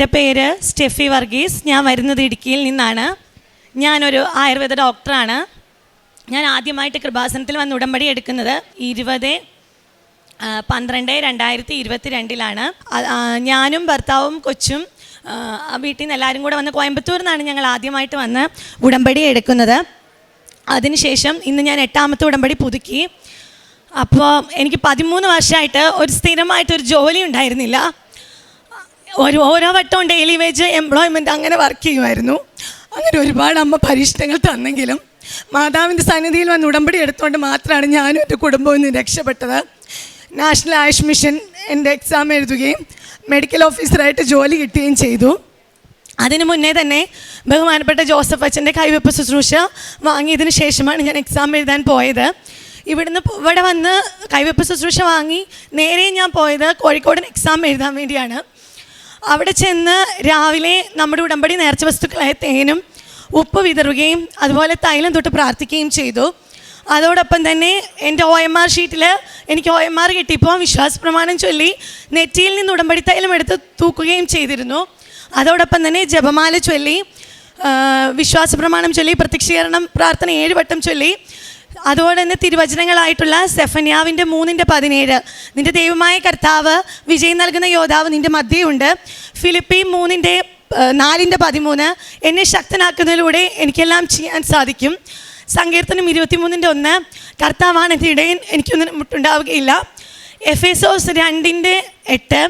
എന്റെ പേര് സ്റ്റെഫി വർഗീസ്. ഞാൻ വരുന്നത് ഇടുക്കിയിൽ നിന്നാണ്. ഞാനൊരു ആയുർവേദ ഡോക്ടറാണ്. ഞാൻ ആദ്യമായിട്ട് കൃപാസനത്തിൽ വന്ന് ഉടമ്പടി എടുക്കുന്നത് ഇരുപത് പന്ത്രണ്ട് രണ്ടായിരത്തി ഇരുപത്തി രണ്ടിലാണ് ഞാനും ഭർത്താവും കൊച്ചും വീട്ടിൽ നിന്ന് എല്ലാവരും കൂടെ വന്ന് കോയമ്പത്തൂരിൽ നിന്നാണ് ഞങ്ങൾ ആദ്യമായിട്ട് വന്ന് ഉടമ്പടി എടുക്കുന്നത്. അതിനുശേഷം ഇന്ന് ഞാൻ എട്ടാമത്തെ ഉടമ്പടി പുതുക്കി. അപ്പോൾ എനിക്ക് പതിമൂന്ന് വർഷമായിട്ട് ഒരു സ്ഥിരമായിട്ടൊരു ജോലി ഉണ്ടായിരുന്നില്ല. ഒരു ഓരോ വട്ടവും ഡെയിലി വേജ് എംപ്ലോയ്മെന്റ് അങ്ങനെ വർക്ക് ചെയ്യുമായിരുന്നു. അങ്ങനെ ഒരുപാട് അമ്മ പരീക്ഷണങ്ങൾ തന്നെങ്കിലും മാതാവിന്റെ സന്നിധിയിൽ വന്ന് ഉടമ്പടി എടുത്തുകൊണ്ട് മാത്രമാണ് ഞാനും എന്റെ കുടുംബവും നിന്ന് രക്ഷപ്പെട്ടത്. നാഷണൽ ആയുഷ് മിഷൻ എന്റെ എക്സാം എഴുതുകയും മെഡിക്കൽ ഓഫീസറായിട്ട് ജോലി കിട്ടുകയും ചെയ്തു. അതിനു മുന്നേ തന്നെ ബഹുമാനപ്പെട്ട ജോസഫ് അച്ഛന്റെ കൈവെപ്പ് ശുശ്രൂഷ വാങ്ങിയതിന് ശേഷമാണ് ഞാൻ എക്സാം എഴുതാൻ പോയത്. ഇവിടുന്ന് ഇവിടെ വന്ന് കൈവെപ്പ് ശുശ്രൂഷ വാങ്ങി നേരെ ഞാൻ പോയത് കോഴിക്കോടൻ എക്സാം എഴുതാൻ വേണ്ടിയാണ്. അവിടെ ചെന്ന് രാവിലെ നമ്മുടെ ഉടമ്പടി നേർച്ച വസ്തുക്കളായ തേനും ഉപ്പ് വിതറുകയും അതുപോലെ തൈലം തൊട്ട് പ്രാർത്ഥിക്കുകയും ചെയ്തു. അതോടൊപ്പം തന്നെ എന്റെ ഒ എം ആർ ഷീറ്റിൽ എനിക്ക് ഒ എം ആർ കിട്ടിയപ്പോൾ വിശ്വാസ പ്രമാണം ചൊല്ലി നെറ്റിയിൽ നിന്ന് ഉടമ്പടി തൈലം എടുത്ത് തൂക്കുകയും ചെയ്തിരുന്നു. അതോടൊപ്പം തന്നെ ജപമാല ചൊല്ലി വിശ്വാസ പ്രമാണം ചൊല്ലി പ്രത്യക്ഷീകരണം പ്രാർത്ഥന ഏഴ് വട്ടം ചൊല്ലി അതുപോലെ തന്നെ തിരുവചനങ്ങളായിട്ടുള്ള സെഫന്യാവിന്റെ മൂന്നിന്റെ പതിനേഴ്. നിന്റെ ദൈവമായ കർത്താവ് വിജയം നൽകുന്ന യോദ്ധാവ് നിന്റെ മധ്യയുണ്ട്. ഫിലിപ്പി മൂന്നിന്റെ നാലിന്റെ പതിമൂന്ന്. എന്നെ ശക്തനാക്കുന്നതിലൂടെ എനിക്കെല്ലാം ചെയ്യാൻ സാധിക്കും. സങ്കീർത്തനം ഇരുപത്തിമൂന്നിന്റെ ഒന്ന്. കർത്താവാണ് എന്റെ ഇടയൻ എനിക്കൊന്നും മുട്ടുണ്ടാവുകയില്ല എഫ് എസോസ് രണ്ടിന്റെ എട്ട്.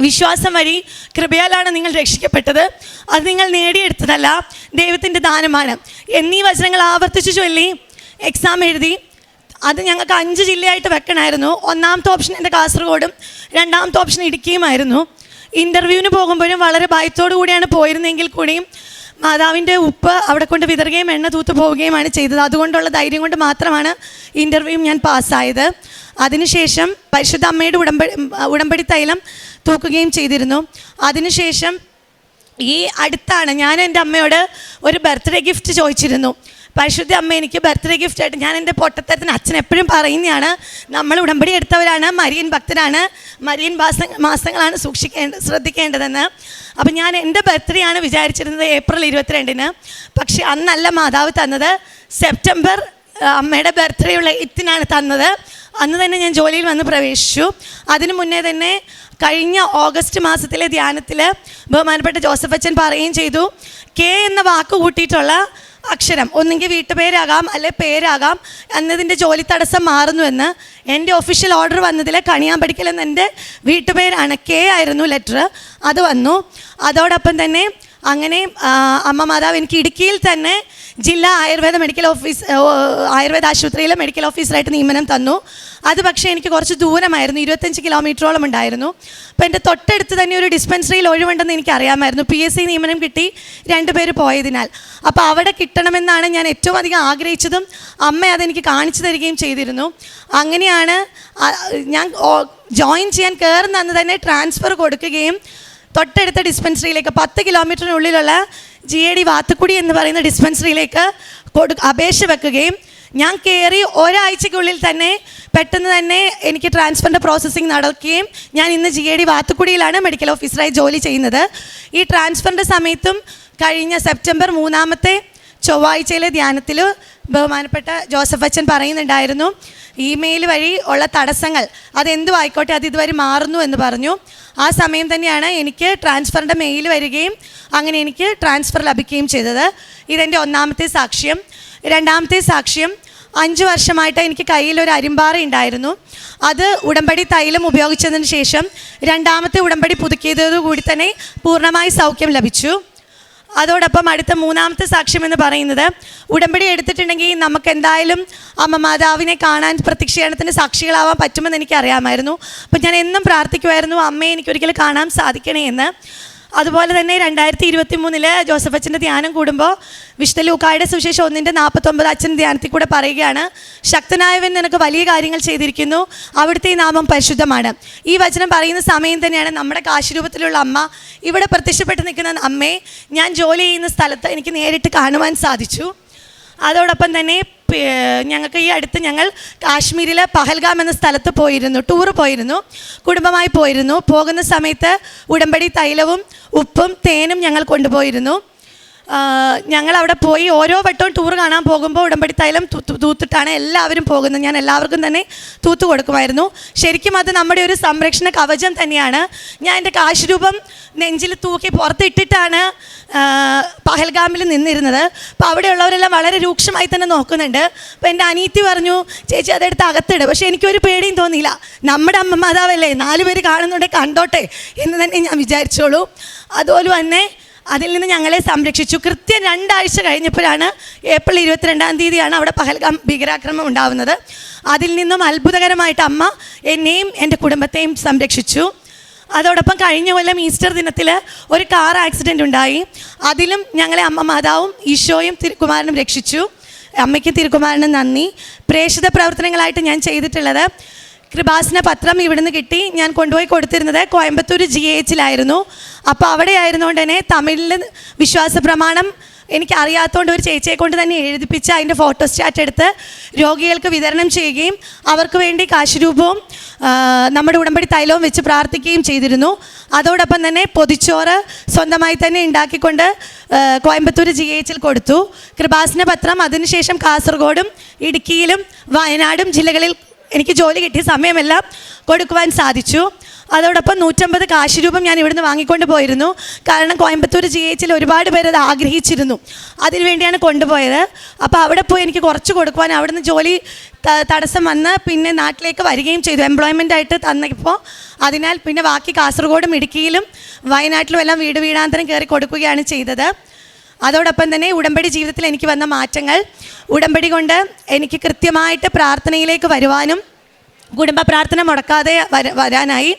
വിശ്വാസം വഴി കൃപയാലാണ് നിങ്ങൾ രക്ഷിക്കപ്പെട്ടത്. അത് നിങ്ങൾ നേടിയെടുത്തതല്ല ദൈവത്തിന്റെ ദാനമാണ്. എന്നീ വചനങ്ങൾ ആവർത്തിച്ചു ചൊല്ലി എക്സാം എഴുതി. അത് ഞങ്ങൾക്ക് അഞ്ച് ജില്ലയായിട്ട് വെക്കണമായിരുന്നു. ഒന്നാമത്തെ ഓപ്ഷൻ എന്റെ കാസർഗോഡും രണ്ടാമത്തെ ഓപ്ഷൻ ഇടുക്കിയുമായിരുന്നു. ഇന്റർവ്യൂവിന് പോകുമ്പോഴും വളരെ ഭയത്തോടു കൂടിയാണ് പോയിരുന്നെങ്കിൽ കൂടിയും മാതാവിന്റെ ഉപ്പ് അവിടെ കൊണ്ട് വിതറുകയും എണ്ണ തൂത്ത് പോവുകയുമാണ് ചെയ്തത്. അതുകൊണ്ടുള്ള ധൈര്യം കൊണ്ട് മാത്രമാണ് ഇന്റർവ്യൂ ഞാൻ പാസ്സായത്. അതിനുശേഷം പരിശുദ്ധ അമ്മയുടെ ഉടമ്പടി ഉടമ്പടി തൈലം തൂക്കുകയും ചെയ്തിരുന്നു. അതിനുശേഷം ഈ അടുത്താണ് ഞാൻ എന്റെ അമ്മയോട് ഒരു ബർത്ത്ഡേ ഗിഫ്റ്റ് ചോദിച്ചിരുന്നു. പരിശുദ്ധ അമ്മ എനിക്ക് ബർത്ത്ഡേ ഗിഫ്റ്റ് ആയിട്ട് ഞാൻ എന്റെ പൊട്ടത്തരത്തിന് അച്ഛൻ എപ്പോഴും പറയുന്നതാണ് നമ്മൾ ഉടമ്പടി എടുത്തവരാണ് മരിയൻ ഭക്തരാണ് മരിയൻ മാസ മാസങ്ങളാണ് സൂക്ഷിക്കേണ്ട ശ്രദ്ധിക്കേണ്ടതെന്ന്. അപ്പം ഞാൻ എന്റെ ബർത്ത്ഡേ ആണ് വിചാരിച്ചിരുന്നത് ഏപ്രിൽ ഇരുപത്തിരണ്ടിന്. പക്ഷേ അന്നല്ല മാതാവ് തന്നത്. സെപ്റ്റംബർ അമ്മയുടെ ബർത്ത്ഡേ ഉള്ള ഇത്തിനാണ് തന്നത്. അന്ന് തന്നെ ഞാൻ ജോലിയിൽ വന്ന് പ്രവേശിച്ചു. അതിനു മുന്നേ തന്നെ കഴിഞ്ഞ ഓഗസ്റ്റ് മാസത്തിലെ ധ്യാനത്തിൽ ബഹുമാനപ്പെട്ട ജോസഫ് അച്ഛൻ പറയുകയും ചെയ്തു. കെ എന്ന വാക്ക് കൂട്ടിയിട്ടുള്ള അക്ഷരം. ഒന്നെങ്കിൽ വീട്ടുപേരാകാം അല്ലെ പേരാകാം. എന്നതിന്റെ ജോലി തടസ്സം മാറുന്നുവെന്ന് എന്റെ ഒഫീഷ്യൽ ഓർഡർ വന്നതിൽ കണിയാമ്പടിക്കൽ എന്ന എന്റെ വീട്ടുപേരാണ്. കെ ആയിരുന്നു ലെറ്റർ അത് വന്നു. അതോടൊപ്പം തന്നെ അങ്ങനെ അമ്മ മാതാവ് എനിക്ക് ഇടുക്കിയിൽ തന്നെ ജില്ലാ ആയുർവേദ മെഡിക്കൽ ഓഫീസ് ആയുർവേദ ആശുപത്രിയിലെ മെഡിക്കൽ ഓഫീസറായിട്ട് നിയമനം തന്നു. അത് പക്ഷേ എനിക്ക് കുറച്ച് ദൂരമായിരുന്നു ഇരുപത്തഞ്ച് കിലോമീറ്ററോളം ഉണ്ടായിരുന്നു. അപ്പോൾ എന്റെ തൊട്ടടുത്ത് തന്നെ ഒരു ഡിസ്പെൻസറിയിൽ ഒഴിവുണ്ടെന്ന് എനിക്ക് അറിയാമായിരുന്നു പി എസ് സി നിയമനം കിട്ടി രണ്ടുപേര് പോയതിനാൽ. അപ്പോൾ അവിടെ കിട്ടണമെന്നാണ് ഞാൻ ഏറ്റവും അധികം ആഗ്രഹിച്ചതും അമ്മ അതെനിക്ക് കാണിച്ചു തരികയും ചെയ്തിരുന്നു. അങ്ങനെയാണ് ഞാൻ ജോയിൻ ചെയ്യാൻ കയറുന്ന അന്ന് തന്നെ ട്രാൻസ്ഫർ കൊടുക്കുകയും തൊട്ടടുത്ത ഡിസ്പെൻസറിയിലേക്ക് പത്ത് കിലോമീറ്ററിനുള്ളിലുള്ള ജി എ ഡി വാത്തുക്കുടി എന്ന് പറയുന്ന ഡിസ്പെൻസറിയിലേക്ക് കൊടു അപേക്ഷ വെക്കുകയും ഞാൻ കയറി ഒരാഴ്ചയ്ക്കുള്ളിൽ തന്നെ പെട്ടെന്ന് തന്നെ എനിക്ക് ട്രാൻസ്ഫറിന്റെ പ്രോസസ്സിങ് നടക്കുകയും ഞാൻ ഇന്ന് ജി എ ഡി വാത്തുക്കുടിയിലാണ് മെഡിക്കൽ ഓഫീസറായി ജോലി ചെയ്യുന്നത്. ഈ ട്രാൻസ്ഫറിന്റെ സമയത്തും കഴിഞ്ഞ സെപ്റ്റംബർ മൂന്നാമത്തെ ചൊവ്വാഴ്ചയിലെ ധ്യാനത്തിൽ ബഹുമാനപ്പെട്ട ജോസഫ് അച്ഛൻ പറയുന്നുണ്ടായിരുന്നു ഇമെയിൽ വഴി ഉള്ള തടസ്സങ്ങൾ അതെന്തു ആയിക്കോട്ടെ അത് ഇതുവരെ മാറുന്നു എന്ന് പറഞ്ഞു. ആ സമയം തന്നെയാണ് എനിക്ക് ട്രാൻസ്ഫറിന്റെ മെയിൽ വരികയും അങ്ങനെ എനിക്ക് ട്രാൻസ്ഫർ ലഭിക്കുകയും ചെയ്തത്. ഇതെന്റെ ഒന്നാമത്തെ സാക്ഷ്യം. രണ്ടാമത്തെ സാക്ഷ്യം അഞ്ച് വർഷമായിട്ട് എനിക്ക് കയ്യിൽ ഒരു അരിമ്പാറ ഉണ്ടായിരുന്നു. അത് ഉടമ്പടി തൈലം ഉപയോഗിച്ചതിന് ശേഷം രണ്ടാമത്തെ ഉടമ്പടി പുതുക്കിയതോടുകൂടി തന്നെ പൂർണമായി സൗഖ്യം ലഭിച്ചു. അതോടൊപ്പം അടുത്ത മൂന്നാമത്തെ സാക്ഷ്യം എന്ന് പറയുന്നത് ഉടമ്പടി എടുത്തിട്ടുണ്ടെങ്കിൽ നമുക്ക് എന്തായാലും അമ്മ മാതാവിനെ കാണാൻ പ്രത്യക്ഷീകരണത്തിന്റെ സാക്ഷികളാവാൻ പറ്റുമെന്ന് എനിക്ക് അറിയാമായിരുന്നു അപ്പം ഞാൻ എന്നും പ്രാർത്ഥിക്കുമായിരുന്നു അമ്മയെ എനിക്കൊരിക്കലും കാണാൻ സാധിക്കണേ എന്ന് അതുപോലെ തന്നെ രണ്ടായിരത്തി ഇരുപത്തി മൂന്നിൽ ജോസഫ് അച്ഛന്റെ ധ്യാനം കൂടുമ്പോൾ വിശുദ്ധ ലൂക്കായുടെ സുവിശേഷം ഒന്നിന്റെ നാൽപ്പത്തൊമ്പത് അച്ഛൻ ധ്യാനത്തിൽ കൂടെ പറയുകയാണ് ശക്തനായവൻ നിനക്ക് വലിയ കാര്യങ്ങൾ ചെയ്തിരിക്കുന്നു അവിടുത്തെ നാമം പരിശുദ്ധമാണ്. ഈ വചനം പറയുന്ന സമയം തന്നെയാണ് നമ്മുടെ കാശുരൂപത്തിലുള്ള അമ്മ ഇവിടെ പ്രത്യക്ഷപ്പെട്ട് നിൽക്കുന്ന അമ്മയെ ഞാൻ ജോലി ചെയ്യുന്ന സ്ഥലത്ത് എനിക്ക് നേരിട്ട് കാണുവാൻ സാധിച്ചു. അതോടൊപ്പം തന്നെ ഞങ്ങൾക്ക് ഈ അടുത്ത് ഞങ്ങൾ കാശ്മീരിലെ പഹൽഗാം എന്ന സ്ഥലത്ത് പോയിരുന്നു ടൂർ പോയിരുന്നു കുടുംബമായി പോയിരുന്നു. പോകുന്ന സമയത്ത് ഉടമ്പടി തൈലവും ഉപ്പും തേനും ഞങ്ങൾ കൊണ്ടുപോയിരുന്നു. ഞങ്ങൾ അവിടെ പോയി ഓരോ വട്ടവും ടൂർ കാണാൻ പോകുമ്പോൾ ഉടമ്പടി തൈലം തൂത്തിട്ടാണ് എല്ലാവരും പോകുന്നത്. ഞാൻ എല്ലാവർക്കും തന്നെ തൂത്ത് കൊടുക്കുമായിരുന്നു. ശരിക്കും അത് നമ്മുടെ ഒരു സംരക്ഷണ കവചം തന്നെയാണ്. ഞാൻ എന്റെ കാശ് രൂപം നെഞ്ചിൽ തൂക്കി പുറത്തിട്ടിട്ടാണ് പഹൽഗാമിൽ നിന്നിരുന്നത്. അപ്പോൾ അവിടെയുള്ളവരെല്ലാം വളരെ രൂക്ഷമായി തന്നെ നോക്കുന്നുണ്ട്. അപ്പോൾ എന്റെ അനീത്തി പറഞ്ഞു ചേച്ചി അതെടുത്ത് അകത്തിട്. പക്ഷേ എനിക്കൊരു പേടിയും തോന്നിയില്ല. നമ്മുടെ അമ്മ മാതാവല്ലേ നാല് പേര് കാണുന്നുണ്ടെങ്കിൽ കണ്ടോട്ടെ എന്ന് തന്നെ ഞാൻ വിചാരിച്ചോളൂ. അതുപോലെ തന്നെ അതിൽ നിന്ന് ഞങ്ങളെ സംരക്ഷിച്ചു. കൃത്യം രണ്ടാഴ്ച കഴിഞ്ഞപ്പോഴാണ് ഏപ്രിൽ ഇരുപത്തിരണ്ടാം തീയതിയാണ് അവിടെ പഹൽഗാം ഭീകരാക്രമം ഉണ്ടാവുന്നത്. അതിൽ നിന്നും അത്ഭുതകരമായിട്ട് അമ്മ എന്നെയും എന്റെ കുടുംബത്തെയും സംരക്ഷിച്ചു. അതോടൊപ്പം കഴിഞ്ഞ കൊല്ലം ഈസ്റ്റർ ദിനത്തിൽ ഒരു കാർ ആക്സിഡന്റ് ഉണ്ടായി. അതിലും ഞങ്ങളെ അമ്മ മാതാവും ഈശോയും തിരുക്കുമാരനും രക്ഷിച്ചു. അമ്മയ്ക്ക് തിരുക്കുമാരനും നന്ദി. പ്രേക്ഷിത പ്രവർത്തനങ്ങളായിട്ട് ഞാൻ ചെയ്തിട്ടുള്ളത് കൃപാസന പത്രം ഇവിടുന്ന് കിട്ടി. ഞാൻ കൊണ്ടുപോയി കൊടുത്തിരുന്നത് കോയമ്പത്തൂർ ജി എച്ചിലായിരുന്നു അപ്പോൾ അവിടെ ആയിരുന്നുകൊണ്ട് തന്നെ തമിഴിൽ വിശ്വാസ പ്രമാണം എനിക്ക് അറിയാത്തതുകൊണ്ട് ഒരു ചേച്ചിയെ കൊണ്ട് തന്നെ എഴുതിപ്പിച്ച് അതിന്റെ ഫോട്ടോസ്റ്റാറ്റ് എടുത്ത് രോഗികൾക്ക് വിതരണം ചെയ്യുകയും അവർക്ക് വേണ്ടി കാശുരൂപവും നമ്മുടെ ഉടമ്പടി തൈലവും വെച്ച് പ്രാർത്ഥിക്കുകയും ചെയ്തിരുന്നു. അതോടൊപ്പം തന്നെ പൊതിച്ചോറ് സ്വന്തമായി തന്നെ ഉണ്ടാക്കിക്കൊണ്ട് കോയമ്പത്തൂർ ജി എച്ചിൽ കൊടുത്തു. കൃപാസന പത്രം അതിനുശേഷം കാസർഗോഡും ഇടുക്കിയിലും വയനാടും ജില്ലകളിൽ എനിക്ക് ജോലി കിട്ടിയ സമയമെല്ലാം കൊടുക്കുവാൻ സാധിച്ചു. അതോടൊപ്പം നൂറ്റമ്പത് കാശ് രൂപം ഞാൻ ഇവിടുന്ന് വാങ്ങിക്കൊണ്ട് പോയിരുന്നു. കാരണം കോയമ്പത്തൂർ ജി എച്ചിൽ ഒരുപാട് പേര് അത് ആഗ്രഹിച്ചിരുന്നു. അതിനുവേണ്ടിയാണ് കൊണ്ടുപോയത്. അപ്പോൾ അവിടെ പോയി എനിക്ക് കുറച്ച് കൊടുക്കുവാൻ അവിടുന്ന് ജോലി തടസ്സം വന്ന് പിന്നെ നാട്ടിലേക്ക് വരികയും ചെയ്തു. എംപ്ലോയ്മെന്റ് ആയിട്ട് തന്നപ്പോൾ അതിനാൽ പിന്നെ ബാക്കി കാസർഗോഡും ഇടുക്കിയിലും വയനാട്ടിലും എല്ലാം വീട് വീടാന്തരം കയറി കൊടുക്കുകയാണ് ചെയ്തത്. അതോടൊപ്പം തന്നെ ഉടമ്പടി ജീവിതത്തിൽ എനിക്ക് വന്ന മാറ്റങ്ങൾ ഉടമ്പടി കൊണ്ട് എനിക്ക് കൃത്യമായിട്ട് പ്രാർത്ഥനയിലേക്ക് വരുവാനും കുടുംബ പ്രാർത്ഥന മുടക്കാതെ വര വരാനായി.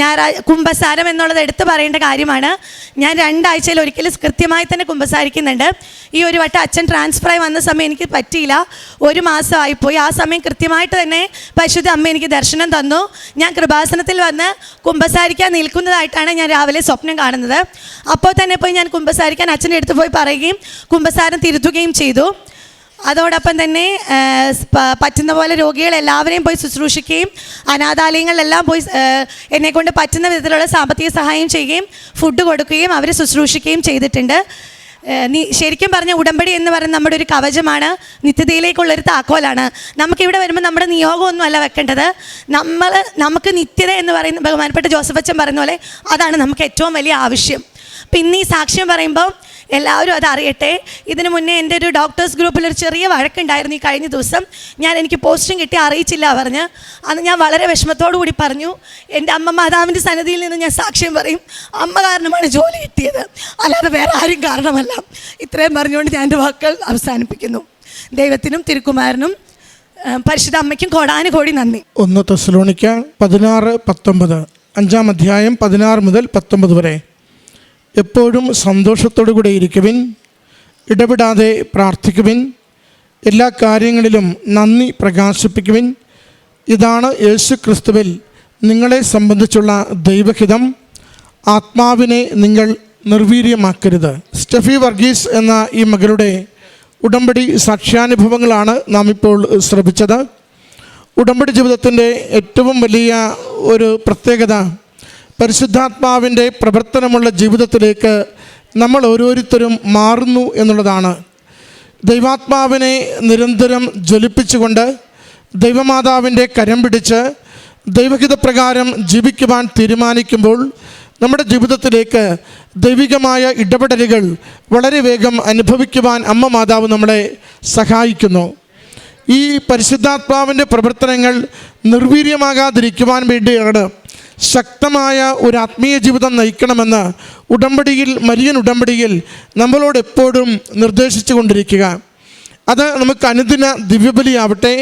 ഞാൻ കുംഭസാരം എന്നുള്ളത് എടുത്തു പറയേണ്ട കാര്യമാണ്. ഞാൻ രണ്ടാഴ്ചയിൽ ഒരിക്കലും കൃത്യമായി തന്നെ കുംഭസാരിക്കുന്നുണ്ട്. ഈ ഒരു വട്ടം അച്ഛൻ ട്രാൻസ്ഫറായി വന്ന സമയം എനിക്ക് പറ്റിയില്ല. ഒരു മാസമായിപ്പോയി. ആ സമയം കൃത്യമായിട്ട് തന്നെ പരിശുദ്ധ അമ്മ എനിക്ക് ദർശനം തന്നു. ഞാൻ കൃപാസനത്തിൽ വന്ന് കുംഭസാരിക്കാൻ നിൽക്കുന്നതായിട്ടാണ് ഞാൻ രാവിലെ സ്വപ്നം കാണുന്നത്. അപ്പോൾ തന്നെ പോയി ഞാൻ കുംഭസാരിക്കാൻ അച്ഛന്റെ അടുത്ത് പോയി പറയുകയും കുംഭസാരം തിരുത്തുകയും ചെയ്തു. അതോടൊപ്പം തന്നെ പറ്റുന്ന പോലെ രോഗികളെല്ലാവരെയും പോയി ശുശ്രൂഷിക്കുകയും അനാഥാലയങ്ങളിലെല്ലാം പോയി എന്നെ കൊണ്ട് പറ്റുന്ന വിധത്തിലുള്ള സാമ്പത്തിക സഹായം ചെയ്യുകയും ഫുഡ് കൊടുക്കുകയും അവരെ ശുശ്രൂഷിക്കുകയും ചെയ്തിട്ടുണ്ട്. നീ ശരിക്കും പറഞ്ഞ ഉടമ്പടി എന്ന് പറയുന്നത് നമ്മുടെ ഒരു കവചമാണ്. നിത്യതയിലേക്കുള്ളൊരു താക്കോലാണ്. നമുക്കിവിടെ വരുമ്പോൾ നമ്മുടെ നിയോഗമൊന്നും അല്ല വെക്കേണ്ടത്. നമ്മൾ നമുക്ക് നിത്യത എന്ന് പറയുന്ന ബഹുമാനപ്പെട്ട ജോസഫ് അച്ഛൻ പറയുന്ന പോലെ അതാണ് നമുക്ക് ഏറ്റവും വലിയ ആവശ്യം. പിന്നെ ഈ സാക്ഷ്യം പറയുമ്പോൾ എല്ലാവരും അത് അറിയട്ടെ. ഇതിനു മുന്നേ എന്റെ ഒരു ഡോക്ടേഴ്സ് ഗ്രൂപ്പിൽ ഒരു ചെറിയ വഴക്കുണ്ടായിരുന്നു ഈ കഴിഞ്ഞ ദിവസം. ഞാൻ എനിക്ക് പോസ്റ്റും കിട്ടി അറിയിച്ചില്ല പറഞ്ഞ്. അന്ന് ഞാൻ വളരെ വിഷമത്തോടു കൂടി പറഞ്ഞു എന്റെ അമ്മ മാതാവിന്റെ സന്നിധിയിൽ നിന്ന് ഞാൻ സാക്ഷ്യം പറയും. അമ്മ കാരണമാണ് ജോലി കിട്ടിയത്. അല്ലാതെ വേറെ ആരും കാരണമല്ല. ഇത്രയും പറഞ്ഞുകൊണ്ട് ഞാൻ എന്റെ വാക്കുകൾ അവസാനിപ്പിക്കുന്നു. ദൈവത്തിനും തിരുക്കുമാരനും പരിശുദ്ധ അമ്മയ്ക്കും കോടാനുകോടി നന്ദി. ഒന്ന് തെസലോണിക്ക പതിനാറ് പത്തൊമ്പത്. അഞ്ചാം അധ്യായം പതിനാറ് മുതൽ പത്തൊമ്പത് വരെ. എപ്പോഴും സന്തോഷത്തോടു കൂടെ ഇരിക്കുവിൻ ഇടപെടാതെ പ്രാർത്ഥിക്കുവിൻ എല്ലാ കാര്യങ്ങളിലും നന്ദി പ്രകാശിപ്പിക്കുവിൻ. ഇതാണ് യേശു ക്രിസ്തുവിൽ നിങ്ങളെ സംബന്ധിച്ചുള്ള ദൈവഹിതം. ആത്മാവിനെ നിങ്ങൾ നിർവീര്യമാക്കരുത്. സ്റ്റെഫി വർഗീസ് എന്ന ഈ മകളുടെ ഉടമ്പടി സാക്ഷ്യാനുഭവങ്ങളാണ് നാം ഇപ്പോൾ ശ്രമിച്ചത് ഉടമ്പടി ജീവിതത്തിന്റെ ഏറ്റവും വലിയ ഒരു പ്രത്യേകത പരിശുദ്ധാത്മാവിന്റെ പ്രവർത്തനമുള്ള ജീവിതത്തിലേക്ക് നമ്മൾ ഓരോരുത്തരും മാറുന്നു എന്നുള്ളതാണ്. ദൈവാത്മാവിനെ നിരന്തരം ജ്വലിപ്പിച്ചുകൊണ്ട് ദൈവമാതാവിന്റെ കരം പിടിച്ച് ദൈവഹിതപ്രകാരം ജീവിക്കുവാൻ തീരുമാനിക്കുമ്പോൾ നമ്മുടെ ജീവിതത്തിലേക്ക് ദൈവികമായ ഇടപെടലുകൾ വളരെ വേഗം അനുഭവിക്കുവാൻ അമ്മ മാതാവ് നമ്മളെ സഹായിക്കുന്നു. ഈ പരിശുദ്ധാത്മാവിന്റെ പ്രവർത്തനങ്ങൾ നിർവീര്യമാകാതിരിക്കുവാൻ വേണ്ടിയാണ് ശക്തമായ ഒരു ആത്മീയ ജീവിതം നയിക്കണമെന്ന് ഉടമ്പടിയിൽ മരിയൻ ഉടമ്പടിയിൽ നമ്മളോട് എപ്പോഴും നിർദ്ദേശിച്ചു കൊണ്ടിരിക്കുക അത് നമുക്ക് അനുദിന ദിവ്യബലിയാവട്ടെ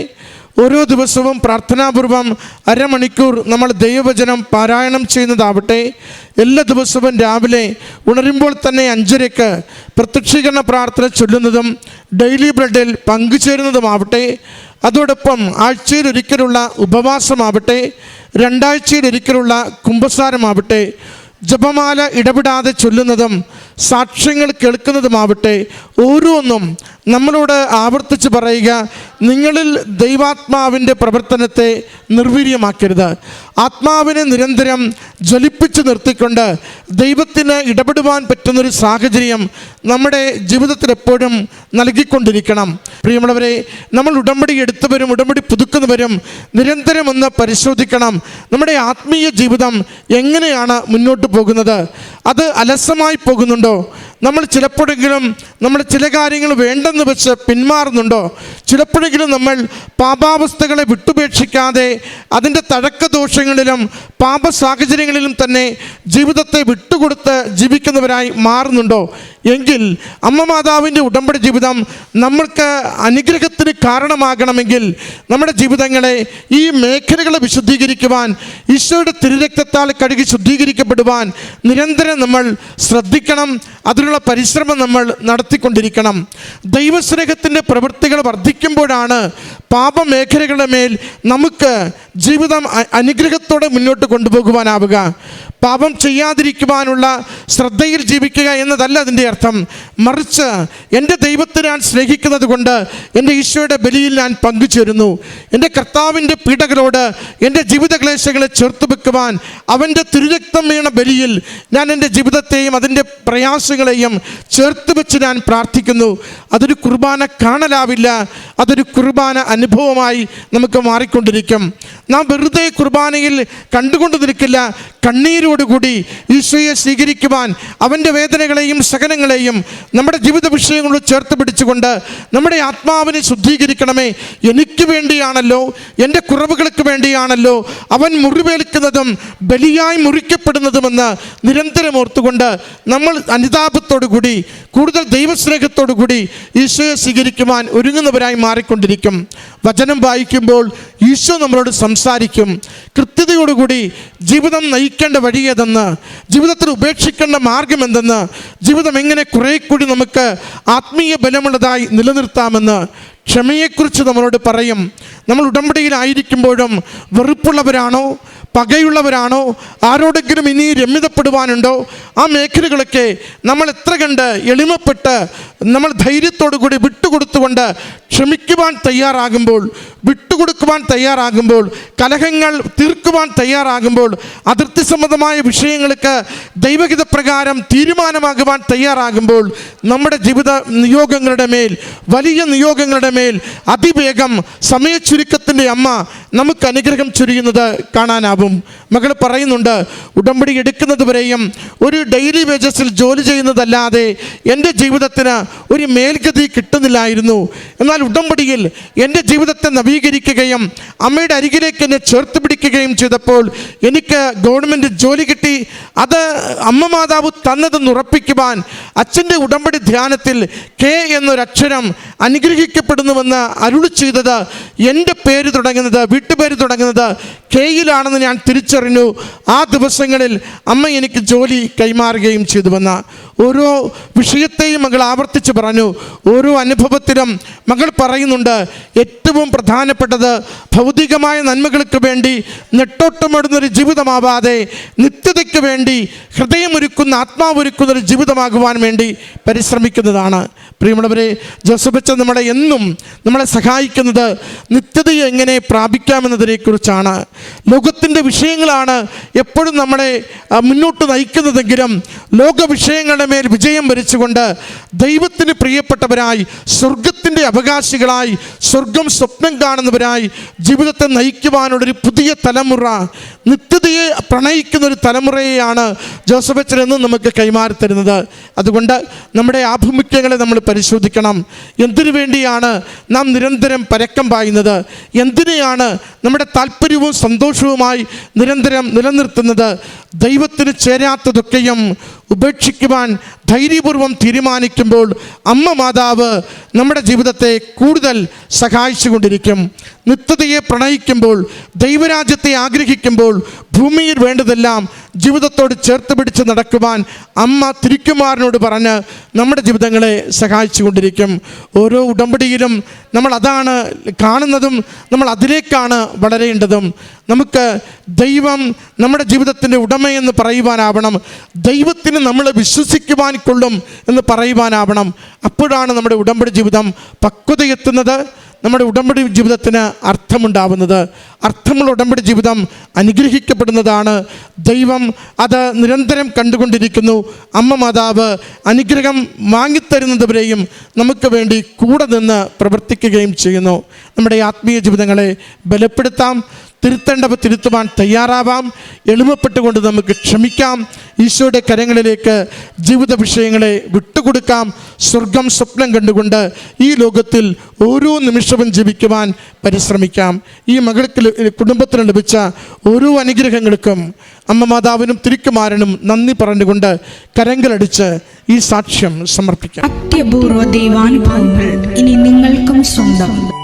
ഓരോ ദിവസവും പ്രാർത്ഥനാപൂർവം അരമണിക്കൂർ നമ്മൾ ദൈവവചനം പാരായണം ചെയ്യുന്നതാവട്ടെ. എല്ലാ ദിവസവും രാവിലെ ഉണരുമ്പോൾ തന്നെ അഞ്ചരയ്ക്ക് പ്രത്യക്ഷീകരണ പ്രാർത്ഥന ചൊല്ലുന്നതും ഡെയിലി ബ്രെഡിൽ പങ്കുചേരുന്നതുമാവട്ടെ. അതോടൊപ്പം ആഴ്ചയിൽ ഒരിക്കലുള്ള ഉപവാസമാവട്ടെ രണ്ടാഴ്ചയിൽ ഒരിക്കലുള്ള കുംഭസാരമാവട്ടെ ജപമാല ഇടപെടാതെ ചൊല്ലുന്നതും സാക്ഷ്യങ്ങൾ കേൾക്കുന്നതുമാവട്ടെ. ഓരോന്നും നമ്മളോട് ആവർത്തിച്ച് പറയുക നിങ്ങളിൽ ദൈവാത്മാവിന്റെ പ്രവർത്തനത്തെ നിർവീര്യമാക്കരുത്. ആത്മാവിനെ നിരന്തരം ജ്വലിപ്പിച്ച് നിർത്തിക്കൊണ്ട് ദൈവത്തിന് ഇടപെടുവാൻ പറ്റുന്നൊരു സാഹചര്യം നമ്മുടെ ജീവിതത്തിൽ എപ്പോഴും നൽകിക്കൊണ്ടിരിക്കണം. പ്രിയമുള്ളവരെ നമ്മൾ ഉടമ്പടി എടുത്തവരും ഉടമ്പടി പുതുക്കുന്നവരും നിരന്തരം ഒന്ന് പരിശോധിക്കണം നമ്മുടെ ആത്മീയ ജീവിതം എങ്ങനെയാണ് മുന്നോട്ട് പോകുന്നത്. അത് അലസമായി പോകുന്നുണ്ടോ? നമ്മൾ ചിലപ്പോഴെങ്കിലും നമ്മൾ ചില കാര്യങ്ങൾ വേണ്ടെന്ന് വെച്ച് പിന്മാറുന്നുണ്ടോ? ചിലപ്പോഴെങ്കിലും നമ്മൾ പാപാവസ്ഥകളെ വിട്ടുപേക്ഷിക്കാതെ അതിന്റെ തഴക്കദോഷങ്ങളിലും പാപ സാഹചര്യങ്ങളിലും തന്നെ ജീവിതത്തെ വിട്ടുകൊടുത്ത് ജീവിക്കുന്നവരായി മാറുന്നുണ്ടോ? എങ്കിൽ അമ്മ മാതാവിന്റെ ഉടമ്പടി ജീവിതം നമ്മൾക്ക് അനുഗ്രഹത്തിന് കാരണമാകണമെങ്കിൽ നമ്മുടെ ജീവിതങ്ങളെ ഈ മേഖലകളെ വിശുദ്ധീകരിക്കുവാൻ ഈശോയുടെ തിരുരക്തത്താൽ കഴുകി ശുദ്ധീകരിക്കപ്പെടുവാൻ നിരന്തരം നമ്മൾ ശ്രദ്ധിക്കണം. അതിനുള്ള പരിശ്രമം നമ്മൾ നടത്തിക്കൊണ്ടിരിക്കണം. ദൈവസ്നേഹത്തിന്റെ പ്രവൃത്തികൾ വർദ്ധിക്കുമ്പോഴാണ് പാപമേഖലകളുടെ മേൽ നമുക്ക് ജീവിതം അനുഗ്രഹത്തോടെ മുന്നോട്ട് കൊണ്ടുപോകുവാനാവുക. പാപം ചെയ്യാതിരിക്കുവാനുള്ള ശ്രദ്ധയിൽ ജീവിക്കുക എന്നതല്ല അതിന്റെ അർത്ഥം. മറിച്ച് എന്റെ ദൈവത്തെ ഞാൻ സ്നേഹിക്കുന്നത് കൊണ്ട് എന്റെ ഈശോയുടെ ബലിയിൽ ഞാൻ പങ്കുചേരുന്നു. എന്റെ കർത്താവിന്റെ പീഡകളോട് എന്റെ ജീവിത ക്ലേശങ്ങളെ ചേർത്ത് വെക്കുവാൻ അവന്റെ തിരുരക്തം വീണ ബലിയിൽ ഞാൻ എന്റെ ജീവിതത്തെയും അതിന്റെ പ്രയാസങ്ങളെയും ചേർത്ത് വെച്ച് ഞാൻ പ്രാർത്ഥിക്കുന്നു. അതൊരു കുർബാന കാണലാവില്ല. അതൊരു കുർബാന അനുഭവമായി നമുക്ക് മാറിക്കൊണ്ടിരിക്കും. നാം വെറുതെ കുർബാനയിൽ കണ്ടുകൊണ്ട് നിൽക്കില്ല കണ്ണീരോടുകൂടി ഈശോയെ സ്വീകരിക്കുവാൻ അവന്റെ വേദനകളെയും സഹനങ്ങളെയും നമ്മുടെ ജീവിത വിഷയങ്ങളോട് ചേർത്ത് പിടിച്ചുകൊണ്ട് നമ്മുടെ ആത്മാവിനെ ശുദ്ധീകരിക്കണമേ. എനിക്ക് വേണ്ടിയാണല്ലോ എന്റെ കുറവുകൾക്ക് വേണ്ടിയാണല്ലോ അവൻ മുറിവേൽക്കുന്നതും ബലിയായി മുറിക്കപ്പെടുന്നതുമെന്ന് നിരന്തരം ഓർത്തുകൊണ്ട് നമ്മൾ അനുതാപത്തോടു കൂടി കൂടുതൽ ദൈവസ്നേഹത്തോടു കൂടി ഈശോയെ സ്വീകരിക്കുവാൻ ഒരുങ്ങുന്നവരായി മാറിക്കൊണ്ടിരിക്കും. വചനം വായിക്കുമ്പോൾ ഈശോ നമ്മളോട് സംസാരിക്കും. കൃത്യതയോടുകൂടി ജീവിതം നയിക്കേണ്ട വഴി ഏതെന്ന്? ജീവിതത്തിൽ ഉപേക്ഷിക്കേണ്ട മാർഗം എന്തെന്ന്? ജീവിതം എങ്ങനെ കുറേ കൂടി നമുക്ക് ആത്മീയ ബലമുള്ളതായി നിലനിർത്താമെന്ന് ക്ഷമയെക്കുറിച്ച് നമ്മളോട് പറയും. നമ്മൾ ഉടമ്പടിയിലായിരിക്കുമ്പോഴും വെറുപ്പുള്ളവരാണോ? പകയുള്ളവരാണോ? ആരോടെങ്കിലും ഇനി രമ്യതപ്പെടുവാനുണ്ടോ? ആ മേഖലകളൊക്കെ നമ്മൾ എത്ര കണ്ട് എളിമപ്പെട്ട് നമ്മൾ ധൈര്യത്തോടു കൂടി വിട്ടുകൊടുത്തുകൊണ്ട് ക്ഷമിക്കുവാൻ തയ്യാറാകുമ്പോൾ വിട്ടുകൊടുക്കുവാൻ തയ്യാറാകുമ്പോൾ കലഹങ്ങൾ തീർക്കുവാൻ തയ്യാറാകുമ്പോൾ അതിർത്തി സംബന്ധമായ വിഷയങ്ങൾക്ക് ദൈവഹിത പ്രകാരം തീരുമാനമാകുവാൻ തയ്യാറാകുമ്പോൾ നമ്മുടെ ജീവിത നിയോഗങ്ങളുടെ മേൽ വലിയ നിയോഗങ്ങളുടെ മേൽ അതിവേഗം സമയച്ചുരുക്കത്തിന്റെ അമ്മ നമുക്ക് അനുഗ്രഹം ചുരിയുന്നത് കാണാനാവും. മകൾ പറയുന്നുണ്ട് ഉടമ്പടി എടുക്കുന്നത് വരെയും ഒരു ഡെയിലി വേജസിൽ ജോലി ചെയ്യുന്നതല്ലാതെ എന്റെ ജീവിതത്തിന് ഒരു മേൽഗതി കിട്ടുന്നില്ലായിരുന്നു. എന്നാൽ ഉടമ്പടിയിൽ എന്റെ ജീവിതത്തെ നവീകരിക്കുകയും അമ്മയുടെ അരികിലേക്ക് എന്നെ ചേർത്ത് പിടിക്കുകയും ചെയ്തപ്പോൾ എനിക്ക് ഗവൺമെന്റ് ജോലി കിട്ടി. അത് അമ്മ മാതാവ് തന്നതെന്ന് ഉറപ്പിക്കുവാൻ അച്ഛന്റെ ഉടമ്പടി ധ്യാനത്തിൽ കെ എന്നൊരക്ഷരം അനുഗ്രഹിക്കപ്പെടുന്നുവെന്ന് അരുളി ചെയ്തത് എന്റെ പേര് തുടങ്ങുന്നത് വീട്ടുപേര് തുടങ്ങുന്നത് കെയിലാണെന്ന് ഞാൻ തിരിച്ചറിഞ്ഞു. ആ ദിവസങ്ങളിൽ അമ്മ എനിക്ക് ജോലി കൈമാറുകയും ചെയ്തുവെന്ന് ഓരോ വിഷയത്തെയും മകൾ ആവർത്തിച്ച് പറഞ്ഞു. ഓരോ അനുഭവത്തിലും മകൾ പറയുന്നുണ്ട് ഏറ്റവും പ്രധാനപ്പെട്ടത് ഭൗതികമായ നന്മകൾക്ക് വേണ്ടി നെട്ടോട്ടമിടുന്നൊരു ജീവിതമാവാതെ നിത്യതയ്ക്ക് വേണ്ടി ഹൃദയമൊരുക്കുന്ന ആത്മാവൊരുക്കുന്ന ഒരു ജീവിതമാകുവാൻ വേണ്ടി പരിശ്രമിക്കുന്നതാണ്. പ്രിയമുള്ളവരെ ജോസഫച്ച നമ്മളെ എന്നും നമ്മളെ സഹായിക്കുന്നത് നിത്യതയെ എങ്ങനെ പ്രാപിക്കാമെന്നതിനെക്കുറിച്ചാണ്. ലോകത്തിന്റെ വിഷയങ്ങളാണ് എപ്പോഴും നമ്മളെ മുന്നോട്ട് നയിക്കുന്നതെങ്കിലും ലോക വിഷയങ്ങളുടെ മേൽ വിജയം വരിച്ചുകൊണ്ട് ദൈവത്തിന് പ്രിയപ്പെട്ടവരായി സ്വർഗത്തിന്റെ അവകാശികളായി സ്വർഗം സ്വപ്നം കാണുന്നവരായി ജീവിതത്തെ നയിക്കുവാനുള്ളൊരു പുതിയ തലമുറ നിത്യതയെ പ്രണയിക്കുന്ന ഒരു തലമുറയെയാണ് ജോസഫച്ചൻ എന്നും നമുക്ക് കൈമാറി തരുന്നത്. അതുകൊണ്ട് നമ്മുടെ ആഭിമുഖ്യങ്ങളെ നമ്മൾ പരിശോധിക്കണം. എന്തിനു വേണ്ടിയാണ് നാം നിരന്തരം പരക്കം പായുന്നത്? എന്തിനെയാണ് നമ്മുടെ താല്പര്യവും സന്തോഷവുമായി നിരന്തരം നിലനിർത്തുന്നത്? ദൈവത്തിന് ചേരാത്തതൊക്കെയും ഉപേക്ഷിക്കുവാൻ ധൈര്യപൂർവം തീരുമാനിക്കുമ്പോൾ അമ്മ മാതാവ് നമ്മുടെ ജീവിതത്തെ കൂടുതൽ സഹായിച്ചുകൊണ്ടിരിക്കും. നിത്യതയെ പ്രണയിക്കുമ്പോൾ ദൈവരാജ്യത്തെ ആഗ്രഹിക്കുമ്പോൾ ഭൂമിയിൽ വേണ്ടതെല്ലാം ജീവിതത്തോട് ചേർത്ത് പിടിച്ച് നടക്കുവാൻ അമ്മ തിരിക്കുമാറിനോട് പറഞ്ഞ് നമ്മുടെ ജീവിതങ്ങളെ സഹായിച്ചുകൊണ്ടിരിക്കും. ഓരോ ഉടമ്പടിയിലും നമ്മൾ അതാണ് കാണുന്നതും നമ്മൾ അതിലേക്കാണ് വളരേണ്ടതും. നമുക്ക് ദൈവം നമ്മുടെ ജീവിതത്തിന്റെ ഉടമയെന്ന് പറയുവാനാവണം. ദൈവത്തിന് നമ്മൾ വിശ്വസിക്കുവാൻ കൊള്ളും എന്ന് പറയുവാനാവണം. അപ്പോഴാണ് നമ്മുടെ ഉടമ്പടി ജീവിതം പക്വതയെത്തുന്നത്. നമ്മുടെ ഉടമ്പടി ജീവിതത്തിന് അർത്ഥമുണ്ടാവുന്നത്. അർത്ഥമുള്ള ഉടമ്പടി ജീവിതം അനുഗ്രഹിക്കപ്പെടുന്നതാണ്. ദൈവം അത് നിരന്തരം കണ്ടുകൊണ്ടിരിക്കുന്നു. അമ്മ മാതാവ് അനുഗ്രഹം വാങ്ങിത്തരുന്നതുവരെയും നമുക്ക് വേണ്ടി കൂടെ നിന്ന് പ്രവർത്തിക്കുകയും ചെയ്യുന്നു. നമ്മുടെ ആത്മീയ ജീവിതങ്ങളെ ബലപ്പെടുത്താം. തിരുത്തേണ്ടവ തിരുത്തുവാൻ തയ്യാറാവാം. എളിമപ്പെട്ടുകൊണ്ട് നമുക്ക് ക്ഷമിക്കാം. ഈശോയുടെ കരങ്ങളിലേക്ക് ജീവിത വിഷയങ്ങളെ വിട്ടുകൊടുക്കാം. സ്വർഗം സ്വപ്നം കണ്ടുകൊണ്ട് ഈ ലോകത്തിൽ ഓരോ നിമിഷവും ജീവിക്കുവാൻ പരിശ്രമിക്കാം. ഈ മകൾക്ക് കുടുംബത്തിന് ലഭിച്ച ഓരോ അനുഗ്രഹങ്ങൾക്കും അമ്മ മാതാവിനും തിരുക്കുമാരനും നന്ദി പറഞ്ഞുകൊണ്ട് കരങ്ങളടിച്ച് ഈ സാക്ഷ്യം സമർപ്പിക്കാം. അത്യപൂർവ ദൈവാനുഭവങ്ങൾ ഇനി നിങ്ങൾക്കും സ്വന്തം.